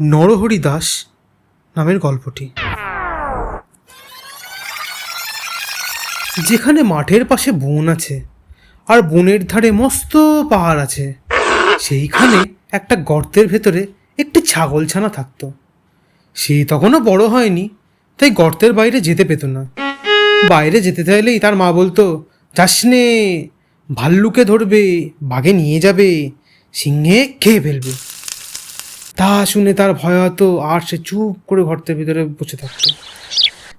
নরহরি দাস নামের গল্পটি। যেখানে মাঠের পাশে বন আছে, আর বনের ধারে মস্ত পাহাড় আছে, সেইখানে একটা গর্তের ভেতরে একটি ছাগলছানা থাকতো। সে তখনও বড় হয়নি, তাই গর্তের বাইরে যেতে পেত না। বাইরে যেতে চাইলেই তার মা বলতো, যাস নে, ভাল্লুকে ধরবে, বাঘে নিয়ে যাবে, সিংহে খেয়ে ফেলবে। শুনে তার ভয় হতো, আর সে চুপ করে গর্তের ভিতরে বসে থাকতো।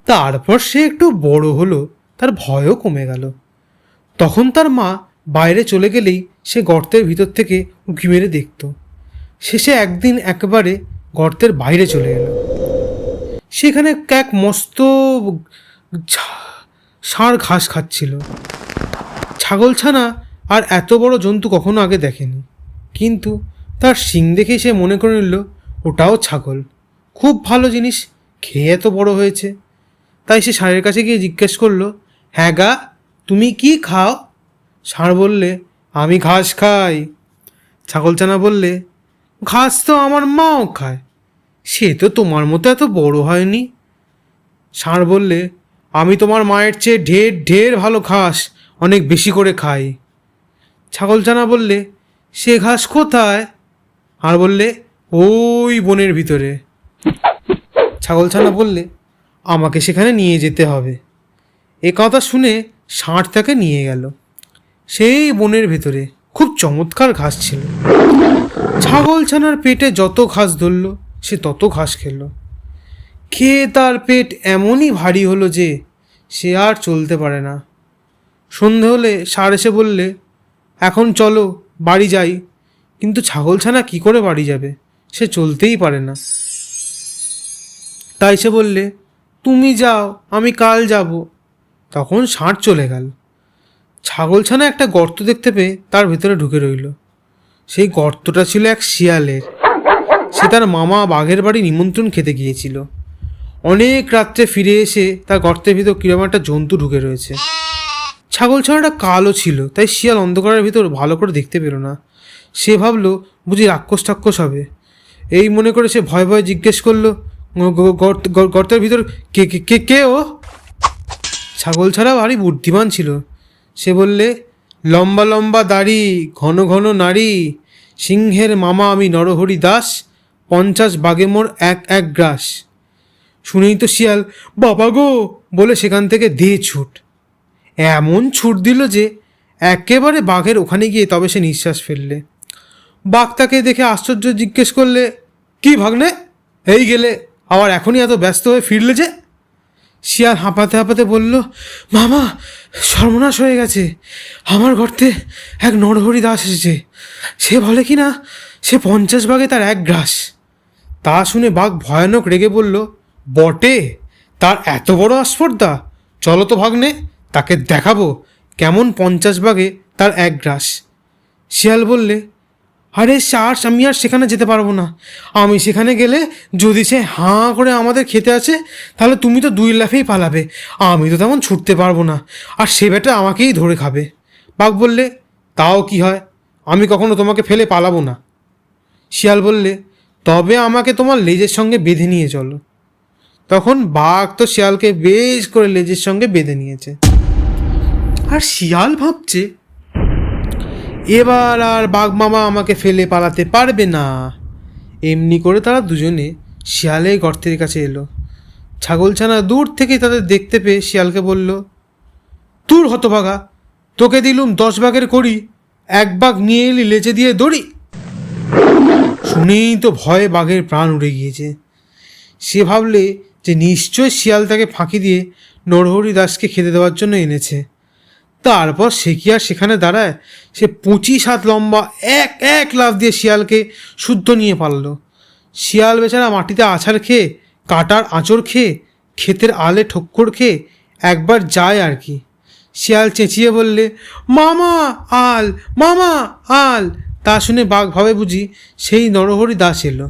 তারপর সে একটু বড় হলো, তার ভয়ও কমে গেল। তখন তার মা বাইরে চলে গেলেই সে গর্তের ভিতর থেকে উঁকি মেরে দেখত। শেষে একদিন একবারে গর্তের বাইরে চলে এলো। সেখানে এক মস্ত ষাঁড় ঘাস খাচ্ছিল। ছাগলছানা আর এত বড় জন্তু কখনো আগে দেখেনি। কিন্তু তার শিং দেখে সে মনে করে নিল, ওটাও ছাগল। খুব ভালো জিনিস, খেয়ে এত বড় হয়েছে। তাই সে ষাঁড়ের কাছে গিয়ে জিজ্ঞেস করল হ্যাঁ গা, তুমি কি খাও? ষাঁড় বললে, আমি ঘাস খাই। ছাগলছানা বললে, ঘাস তো আমার মাও খায়, সে তো তোমার মতো এত বড় হয়নি। ষাঁড় বললে, আমি তোমার মায়ের চেয়ে ঢের ঢের ভালো ঘাস অনেক বেশি করে খাই। ছাগলছানা বললে, সে ঘাস কোথায়? আর বললে, ওই বনের ভিতরে। ছাগলছানা বললে, আমাকে সেখানে নিয়ে যেতে হবে। এ কথা শুনে ষাঁড় তাকে নিয়ে গেল। সেই বনের ভেতরে খুব চমৎকার ঘাস ছিল। ছাগলছানার পেটে যত ঘাস ধরল, সে তত ঘাস খেলো। খেয়ে তার পেট এমনই ভারী হলো যে সে আর চলতে পারে না। সন্ধে হলে সার এসে বললে, এখন চলো, বাড়ি যাই। কিন্তু ছাগলছানা কি করে বাড়ি যাবে? সে চলতেই পারে না। তাই সে বললে, তুমি যাও, আমি কাল যাব। তখন ষাঁড় চলে গেল। ছাগলছানা একটা গর্ত দেখতে পেয়ে তার ভেতরে ঢুকে রইল। সেই গর্তটা ছিল এক শিয়ালের। সে তার মামা বাঘের বাড়ি নিমন্ত্রণ খেতে গিয়েছিল। অনেক রাত্রে ফিরে এসে তার গর্তের ভিতর কিরম একটা জন্তু ঢুকে রয়েছে। ছাগল ছানাটা কালো ছিল, তাই শিয়াল অন্ধকারের ভিতর ভালো করে দেখতে পেল না। সে ভাবলো, বুঝি রাক্ষস টাক্ষস হবে। এই মনে করে সে ভয় ভয়ে জিজ্ঞেস করল, "গ- গ- গর্ত- গ- গর্তের ভিতর কে, কে- কে কে ও? ছাগল ছাড়া ভারী বুদ্ধিমান ছিল। সে বললে, লম্বা লম্বা দাড়ি, ঘন ঘন নারী সিংহের মামা আমি নরহরি দাস, পঞ্চাশ বাঘে মোর এক এক গ্রাস। শুনেই তো শিয়াল, বাবা গো! বলে সেখান থেকে দিয়ে ছুট। এমন ছুট দিল যে একেবারে বাঘের ওখানে গিয়ে তবে সে নিঃশ্বাস ফেললে। বাঘ তাকে দেখে আশ্চর্য জিজ্ঞেস করলে, কি ভাগ্নে? এই গেলে আবার এখনই এত ব্যস্ত হয়ে ফিরলে যে? শিয়াল হাঁপাতে হাঁপাতে বলল, মামা, সর্বনাশ হয়ে গেছে। আমার গর্তে এক নরহরি দাস এসেছে। সে বলে কি না, সে পঞ্চাশ ভাগে তার এক গ্রাস। তা শুনে বাঘ ভয়ানক রেগে বলল, বটে, তার এত বড় আস্পর্ধা। চলো তো ভাগ্নে তাকে দেখাবো কেমন পঞ্চাশ ভাগে তার এক গ্রাস। শিয়াল বললে, আরে সার, আমি আর সেখানে যেতে পারব না। আমি সেখানে গেলে যদি সে হাঁ করে আমাদের খেতে আছে তাহলে তুমি তো দুই লাফেই পালাবে। আমি তো তেমন ছুটতে পারব না। আর সে বেটা আমাকেই ধরে খাবে। বাঘ বললে, তাও কি হয়? আমি কখনো তোমাকে ফেলে পালাবো না। শিয়াল বললে, তবে আমাকে তোমার লেজের সঙ্গে বেঁধে নিয়ে চলো। তখন বাঘ তো শিয়ালকে বেশ করে লেজের সঙ্গে বেঁধে নিয়েছে। আর শিয়াল ভাবছে, এবার আর বাঘ মামা আমাকে ফেলে পালাতে পারবে না। এমনি করে তারা দুজনে শিয়ালের গর্তের কাছে এলো। ছাগলছানা দূর থেকে তাদের দেখতে পেয়ে শিয়ালকে বলল, দূর হতভাগা, তোকে দিলুম দশ ভাগের করি এক বাঘ নিয়ে এলি লেজে দিয়ে দড়ি। শুনেই তো ভয়ে বাঘের প্রাণ উড়ে গিয়েছে। সে ভাবলে যে নিশ্চয় শিয়াল তাকে ফাঁকি দিয়ে নরহরি দাসকে খেতে দেওয়ার জন্য এনেছে। তারপর সে কি আর সেখানে দাঁড়ায়? সে পঁচিশ হাত লম্বা এক এক লাফ দিয়ে শিয়ালকে শুদ্ধ নিয়ে পারল শিয়াল বেচারা মাটিতে আছাড় খেয়ে, কাটার আঁচড় খেয়ে, ক্ষেতের আলে ঠক্কর খেয়ে একবার যায় আর কি। শিয়াল চেঁচিয়ে বললে, মামা, আল মামা, আল। তা শুনে বাঘ ভাবে বুঝি সেই নরহরি দাস এলো।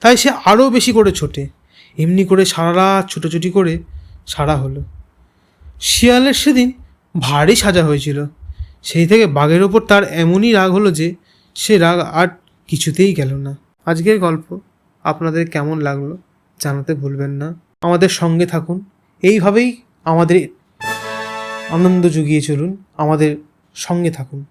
তাই সে আরও বেশি করে ছোটে। এমনি করে সারা রাত ছুটোছুটি করে সারা হলো। শিয়ালের সেদিন ভারী সাজা হয়েছিল। সেই থেকে বাঘের ওপর তার এমনই রাগ হলো যে সে রাগ আর কিছুতেই গেল না। আজকের গল্প আপনাদের কেমন লাগল জানাতে ভুলবেন না। আমাদের সঙ্গে থাকুন। এইভাবেই আমাদের আনন্দ জুগিয়ে চলুন। আমাদের সঙ্গে থাকুন।